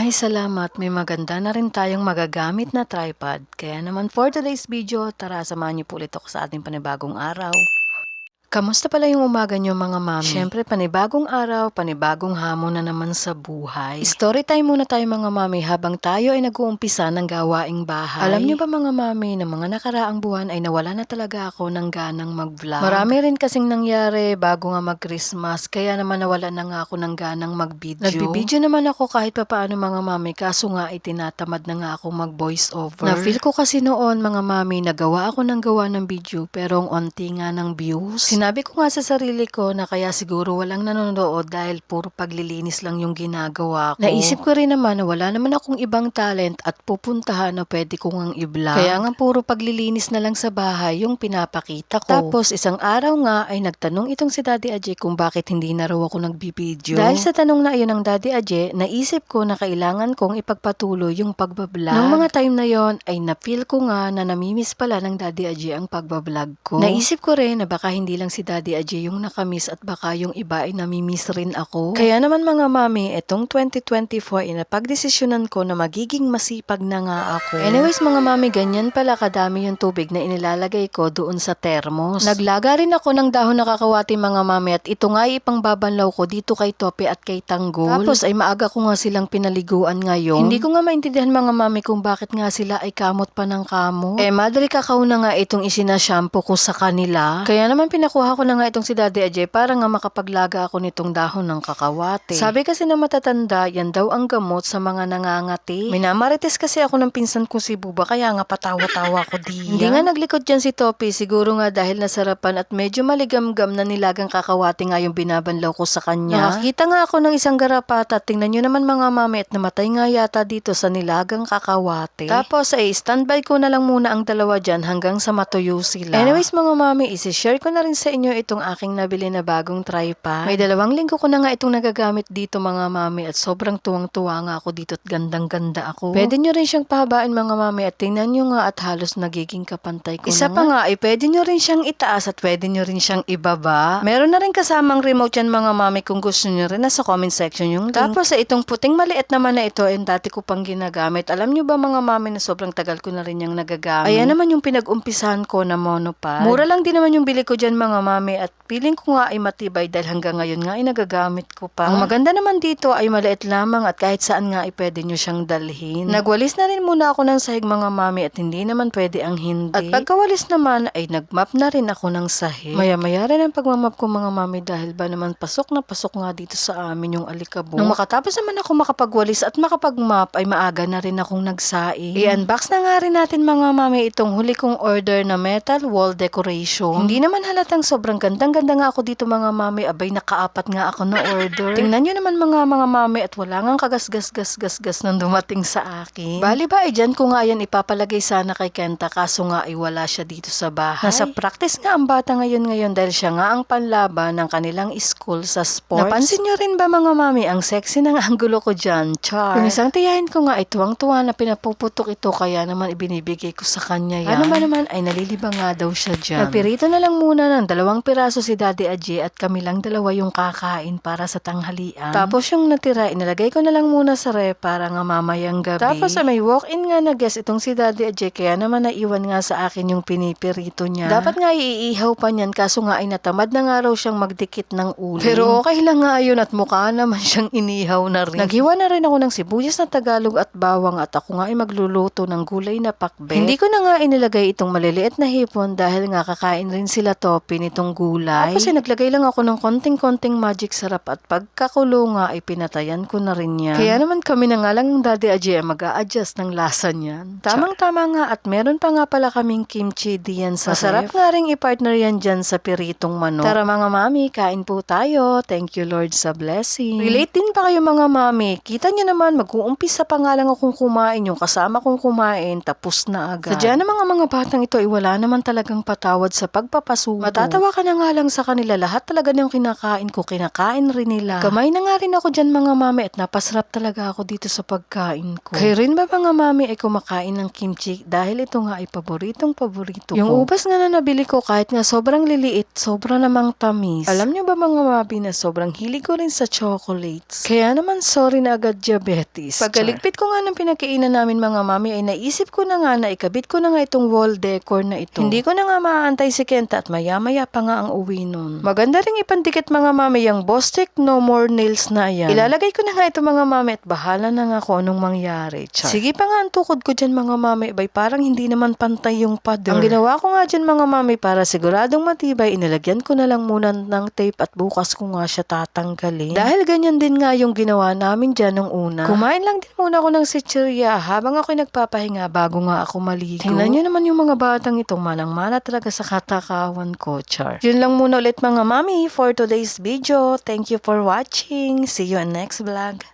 Ay, salamat. May maganda na rin tayong magagamit na tripod. Kaya naman for today's video, tara samahan niyo po ulit ako sa ating panibagong araw. Kamusta pala yung umaga niyo mga mami? Siyempre, panibagong araw, panibagong hamon na naman sa buhay. Story time muna tayo mga mami habang tayo ay nag-uumpisa ng gawaing bahay. Alam niyo ba mga mami, na mga nakaraang buwan ay nawala na talaga ako ng ganang mag-vlog. Marami rin kasing nangyari bago nga mag-Christmas, kaya naman nawala na nga ako ng ganang mag-video. Nagbibideo naman ako kahit papaano mga mami, kaso nga ay tinatamad na nga ako mag-voice over. Na-feel ko kasi noon mga mami, nagawa ako ng gawa ng video pero ang onti nga ng views. Sinabi ko nga sa sarili ko na kaya siguro walang nanonood dahil puro paglilinis lang yung ginagawa ko. Naisip ko rin naman na wala naman akong ibang talent at pupuntahan na pwede ko ngang i-vlog. Kaya nga puro paglilinis na lang sa bahay yung pinapakita ko. Tapos isang araw nga ay nagtanong itong si Daddy Ajay kung bakit hindi na raw ako nagbibideo. Dahil sa tanong na iyon ng Daddy Ajay, naisip ko na kailangan kong ipagpatuloy yung pagbablog. Nung mga time na yon ay na-feel ko nga na namimiss pala ng Daddy Ajay ang pagbablog ko. Naisip ko rin na baka hindi lang si Daddy Ajay yung nakamiss at baka yung iba ay namimiss rin ako. Kaya naman mga mami, etong 2024 inapagdesisyonan ko na magiging masipag na nga ako. Anyways mga mami, ganyan pala kadami yung tubig na inilalagay ko doon sa thermos. Naglaga rin ako ng dahon na kakawati mga mami at ito nga ay ipangbabanlaw ko dito kay Tope at kay Tanggol. Tapos ay maaga ko nga silang pinaliguan ngayon. Hindi ko nga maintindihan mga mami kung bakit nga sila ay kamot pa ng kamot. Eh madali kakao na nga itong isinashampoo ko sa kanila. Kaya naman pinakuha ko na nga itong si Daddy Ajay para nga makapaglaga ako nitong dahon ng kakawate. Sabi kasi na matatanda, yan daw ang gamot sa mga nangangati. Minamarites kasi ako ng pinsan ko si Buba kaya nga patawa-tawa ko di. Hindi nga naglikod dyan si Topi, siguro nga dahil nasarapan at medyo maligamgam na nilagang kakawate nga yung binabanlaw ko sa kanya. Nakakita nga ako ng isang garapata, tingnan nyo naman mga mami at namatay nga yata dito sa nilagang kakawate. Tapos ay standby ko na lang muna ang dalawa dyan hanggang sa matuyo sila. Anyways mga mami, isi-share ko na rin sa inyo itong aking nabili na bagong tripod. May dalawang linggo ko na nga itong nagagamit dito mga mami at sobrang tuwang-tuwa nga ako dito at gandang-ganda ako. Pwede nyo rin siyang pahabain mga mami at tingnan nyo nga at halos nagiging kapantay ko Isa na pa nga ay pwede nyo rin siyang itaas at pwede nyo rin siyang ibaba. Meron na rin kasamang remote yan mga mami kung gusto nyo rin nasa comment section yung link. Tapos sa itong puting maliit naman na ito ay dati ko pang ginagamit. Alam nyo ba mga mami na sobrang tagal ko na rin yung nagagamit. Ayan naman yung pinag-umpisahan ko na monopod. Mura lang din naman yung bili ko dyan mga mami at feeling ko nga ay matibay dahil hanggang ngayon nga ay nagagamit ko pa. Ang maganda naman dito ay maliit lamang at kahit saan nga ay pwede nyo siyang dalhin. Nagwalis na rin muna ako ng sahig mga mami at hindi naman pwede ang hindi. At pagkawalis naman ay nagmap na rin ako ng sahig. Maya-maya rin ang pagmamap ko mga mami dahil ba naman pasok na pasok nga dito sa amin yung alikabok. Nung makatapos naman ako makapagwalis at makapagmap ay maaga na rin akong nagsaing. I-unbox na nga rin natin mga mami itong huli kong order na metal wall decoration. Hindi naman halatang sobrang gandang-ganda nga ako dito mga mami. Abay nakaapat nga ako na order. Tingnan nyo naman mga mga mami at wala nga kagas-gas-gas-gas-gas nang dumating sa akin. Bali ba ay dyan ko nga yan ipapalagay sana kay Kenta kaso nga ay wala siya dito sa bahay. Nasa practice nga ang bata ngayon ngayon dahil siya nga ang panlaban ng kanilang school sa sports. Napansin nyo rin ba mga mami ang sexy ng angulo ko dyan? Char. Yung isang tiyahin ko nga ay tuwang-tuwa na pinapuputok ito kaya naman ibinibigay ko sa kanya yan. Ano ba naman ay nalilibang nga daw siya dyan. Nagpirito na lang muna ng dalawang piraso si Daddy Ajay at kami lang dalawa yung kakain para sa tanghalian. Tapos yung natira, inilagay ko na lang muna sa rep para nga mamayang gabi. Tapos ay may walk-in nga na guest itong si Daddy Ajay kaya naman naiwan nga sa akin yung pinipirito niya. Dapat nga iihaw pa niyan kaso nga ay natamad na nga raw siyang magdikit ng uling. Pero okay lang nga yun at mukha naman siyang inihaw na rin. Naghiwa na rin ako ng sibuyas na Tagalog at bawang at ako nga ay magluluto ng gulay na pakbet. Hindi ko na nga inilagay itong maliliit na hipon dahil nga kakain rin sila topi nitong gulay. Tapos ay naglagay lang ako ng konting-konting magic sarap at pagkakulo nga ay pinatayan ko na rin yan. Kaya naman kami na nga lang ng Daddy Ajay mag adjust ng lasa niyan. Tamang-tama nga at meron pa nga pala kaming kimchi diyan sa Masarap nga rin i-partner yan dyan sa piritong manok. Tara mga mami, kain po tayo. Thank you Lord sa blessing. Relate din pa kayo mga mami. Kita niyo naman, mag-uumpisa pa nga lang akong kumain. Yung kasama kong kumain, tapos na agad. Sadya na mga mga batang ito ay wala naman talagang patawad sa pagpapasubo. Matatawa Natatawa ka na nga lang sa kanila. Lahat talaga ng kinakain ko, kinakain rin nila. Kamay na nga rin ako dyan mga mami at napasarap talaga ako dito sa pagkain ko. Kayo rin ba mga mami ay kumakain ng kimchi dahil ito nga ay paboritong paborito ko. Yung ubas nga na nabili ko kahit nga sobrang liliit, sobra namang tamis. Alam nyo ba mga mami na sobrang hilig ko rin sa chocolates. Kaya naman sorry na agad diabetes. Pagkaligpit ko nga ng pinakainan namin mga mami ay naisip ko na nga na ikabit ko na nga itong wall decor na ito. Hindi ko na nga maaantay si Kenta at maya-maya pa nga ang uwi nun. Maganda ring ipandikit mga mami yung Bostik No More Nails na yan. Ilalagay ko na nga ito mga mami at bahala na nga kung anong mangyari. Char. Sige pa nga ang tukod ko dyan mga mami, bay parang hindi naman pantay yung pader. Ang ginawa ko nga dyan mga mami para siguradong matibay, inalagyan ko na lang muna ng tape at bukas ko nga siya tatanggalin. Dahil ganyan din nga yung ginawa namin dyan nung una. Kumain lang din muna ako ng sitsirya habang ako'y nagpapahinga bago nga ako maligo. Tingnan nyo naman yung mga batang ito, manang-mana talaga sa katakawan ko, char. Yun lang muna ulit mga mami for today's video. Thank you for watching. See you in next vlog.